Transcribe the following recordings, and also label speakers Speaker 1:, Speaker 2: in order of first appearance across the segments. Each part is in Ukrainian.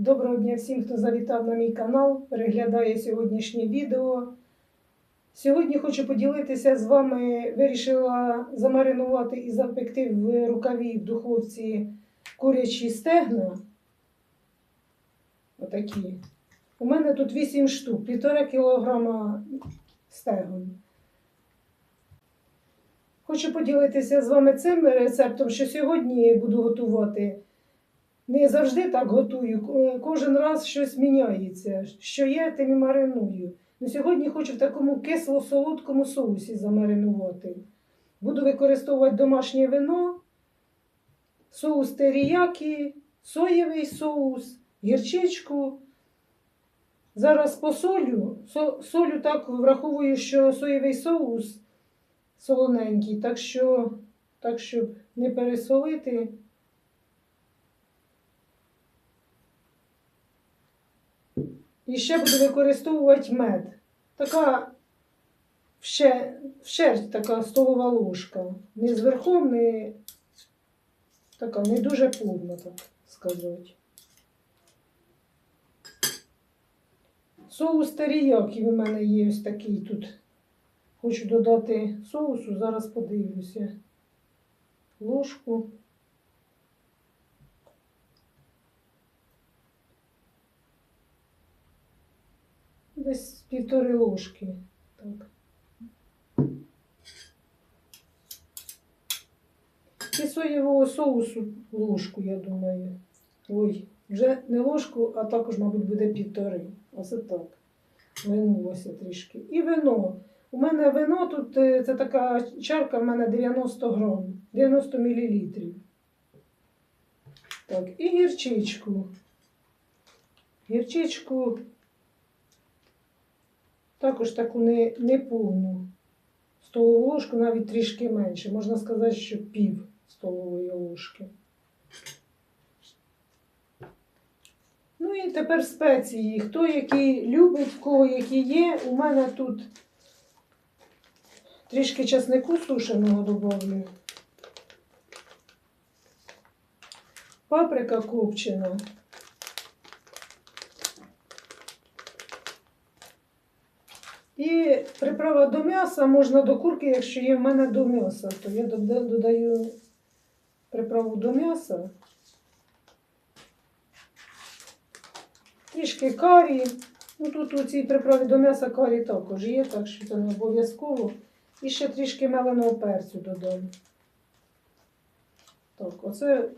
Speaker 1: Доброго дня всім, хто завітав на мій канал, переглядає сьогоднішнє відео. Сьогодні хочу поділитися з вами. Вирішила замаринувати і запекти в рукаві в духовці курячі стегна. Отакі. У мене тут 8 штук, півтора кілограма стегон. Хочу поділитися з вами цим рецептом, що сьогодні буду готувати. Не завжди так готую. Кожен раз щось міняється. Що є, тим і мариную. Ну, сьогодні хочу в такому кисло-солодкому соусі замаринувати. Буду використовувати домашнє вино, соус теріякі, соєвий соус, гірчичку. Зараз посолю. Со- Солю так враховую, що соєвий соус солоненький, так що, так щоб не пересолити. І ще буду використовувати мед. Така вщерть така столова ложка. Не зверху, не така, не дуже повна, так сказати. Соус теріякі в мене є ось такий тут. Хочу додати соусу, зараз подивлюся. Ложку. Десь півтори ложки. Так. І соєвого соусу ложку, я думаю. Ой, вже не ложку, а також, мабуть, буде півтори. Оце так. Винулося трішки. І вино. У мене вино тут, е, це така чарка, в мене 90 грам, 90 мл. Так, і гірчичку. Гірчичку також таку не, не повну столову ложку, навіть трішки менше. Можна сказати, що пів столової ложки. Ну і тепер спеції. Хто які любить, в кого які є. У мене тут трішки часнику сушеного додавлю. Паприка копчена. І приправа до м'яса можна до курки, якщо є в мене до м'яса, то я додаю приправу до м'яса. Трішки карі. Ну тут у цій приправі до м'яса карі також є, так що це не обов'язково. І ще трішки меленого перцю додам. Так, оце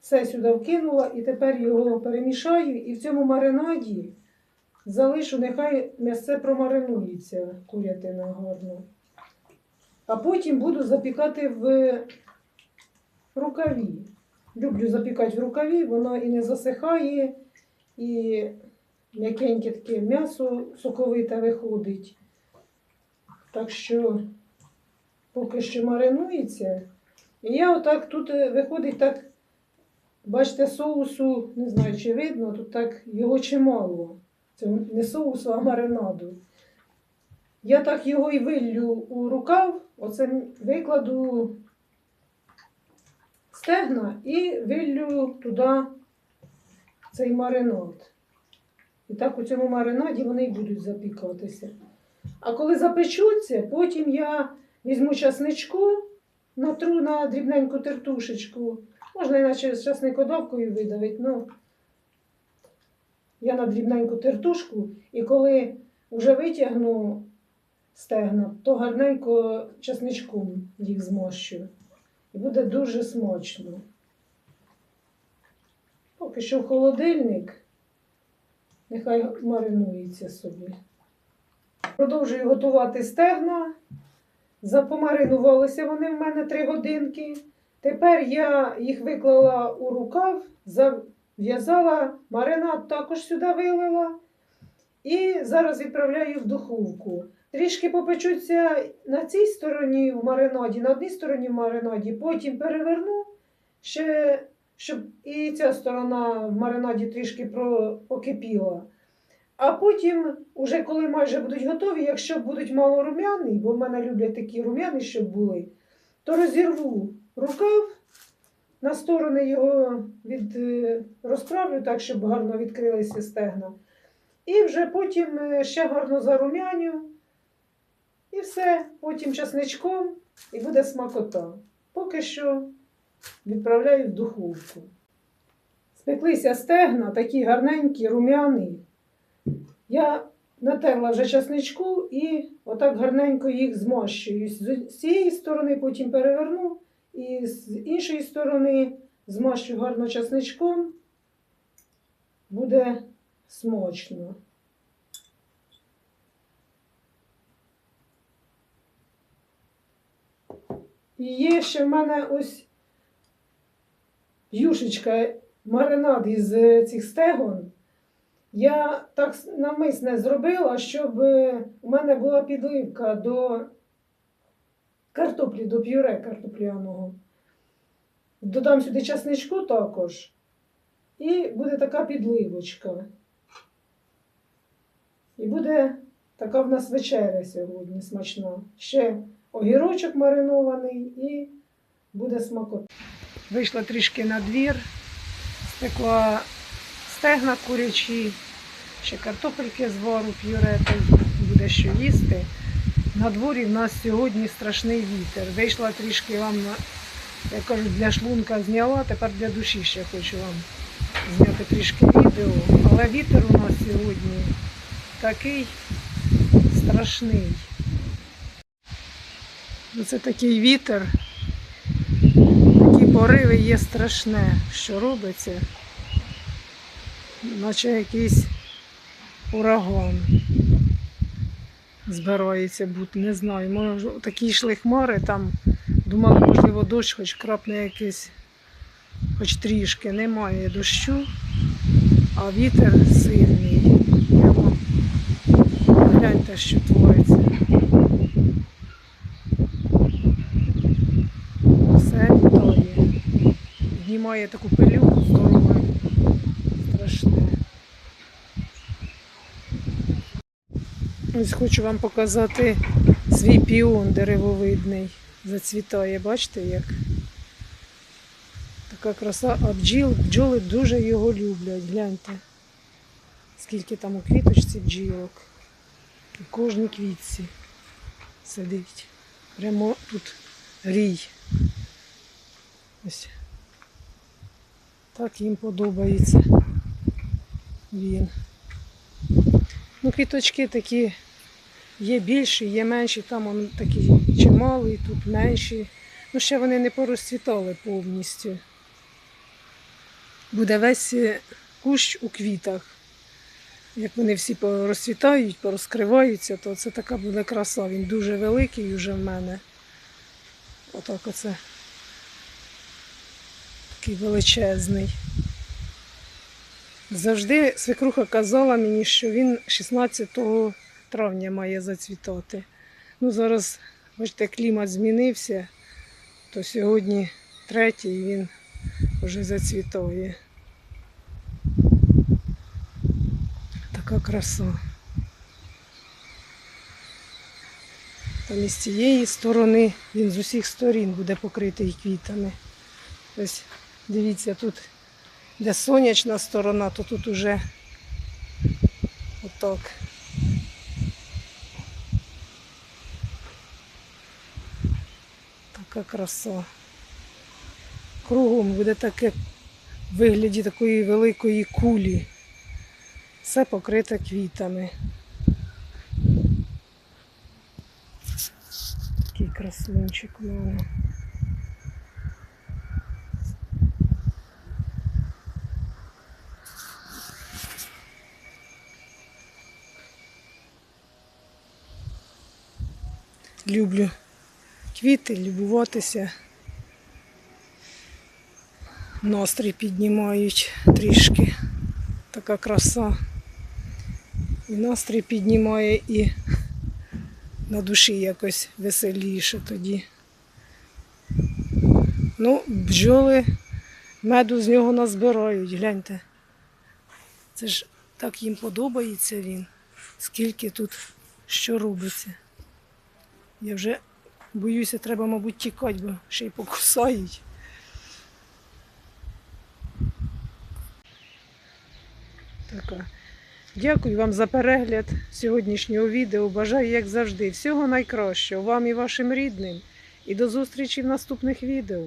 Speaker 1: все сюди вкинула і тепер його перемішаю. І в цьому маринаді залишу, нехай м'ясце промаринується, курятина гарно. А потім буду запікати в рукаві. Люблю запікати в рукаві, воно і не засихає, і м'якеньке таке м'ясо соковите виходить. Так що поки що маринується. І я отак тут е, виходить так, бачите, соусу, не знаю, чи видно, тут так його чимало. Це не соусу, а маринаду. Я так його і виллю у рукав, оце викладу стегна і виллю туди цей маринад. І так у цьому маринаді вони й будуть запікатися. А коли запечуться, потім я візьму часничку, натру на дрібненьку тертушечку. Можна іначе з часникодавкою видавити, ну я на дрібненьку тертушку, і коли вже витягну стегна, то гарненько часничком їх змощу. І буде дуже смачно. Поки що в холодильник, нехай маринується собі. Продовжую готувати стегна. Запомаринувалися вони в мене 3 годинки. Тепер я їх виклала у рукав, зав'язала, маринад також сюди вилила. І зараз відправляю в духовку. Трішки попечуться на цій стороні в маринаді, на одній стороні в маринаді, потім переверну, ще, щоб і ця сторона в маринаді трішки покипіла. А потім, уже коли майже будуть готові, якщо будуть мало рум'яні, бо в мене люблять такі рум'яні, щоб були, то розірву рукав на сторони його від, е, розправлю так, щоб гарно відкрилися стегна. І вже потім е, ще гарно зарум'яню. І все, потім часничком і буде смакота. Поки що відправляю в духовку. Спеклися стегна, такі гарненькі, рум'яні. Я натерла вже часничку і отак гарненько їх змащую. З з цієї сторони потім переверну, і з іншої сторони змащу гарно часничком. Буде смачно. І є ще в мене ось юшечка, маринад із е, цих стегон. Я так навмисне зробила, щоб е, у мене була підливка до картоплі, до пюре картопляного. Додам сюди часничку також. І буде така підливочка. І буде така в нас вечеря сьогодні смачна. Ще огірочок маринований і буде смакота. Вийшла трішки на двір, спекла стегна курячі, ще картопельки з вару п'юре, буде що їсти. На дворі в нас сьогодні страшний вітер. Вийшла трішки вам, як кажуть, для шлунка зняла, тепер для душі ще хочу вам зняти трішки відео. Але вітер у нас сьогодні такий страшний. Це такий вітер, такі пориви є страшне, що робиться, наче якийсь ураган збирається бути, не знаю. Може, такі йшли хмари, там думали, можливо, дощ хоч крапне якийсь, хоч трішки. Немає дощу, а вітер сильний. Гляньте, що твориться. Все літає. Піднімає таку пилюку здорову. Страшне. Ось хочу вам показати свій піон деревовидний. Зацвітає, бачите як? Така краса, а бджіл, бджоли дуже його люблять. Гляньте. Скільки там у квіточці бджілок. У кожній квітці сидить. Прямо тут рій. Ось. Так їм подобається він. Ну, квіточки такі є більші, є менші, там вони такі чималі, тут менші. Ну, ще вони не порозцвітали повністю. Буде весь е, кущ у квітах. Як вони всі порозцвітають, порозкриваються, то це така буде краса. Він дуже великий вже в мене. Отак оце. Такий величезний. Завжди свекруха казала мені, що він 16 травня має зацвітати. Ну, зараз, бачите, клімат змінився, то сьогодні третій він вже зацвітає. Така краса. Там із цієї сторони він з усіх сторін буде покритий квітами. Ось дивіться, тут де сонячна сторона, то тут уже отак. Така краса. Кругом буде таке в вигляді такої великої кулі. Все покрите квітами. Такий красунчик у мене. Люблю квіти, любуватися. Настрій піднімають трішки. Така краса. І настрій піднімає і на душі якось веселіше тоді. Ну, бджоли меду з нього назбирають, гляньте. Це ж так їм подобається він, скільки тут що робиться. Я вже боюся, треба, мабуть, тікати, бо ще й покусають. Така. Дякую вам за перегляд сьогоднішнього відео. Бажаю, як завжди, всього найкращого вам і вашим рідним. І до зустрічі в наступних відео.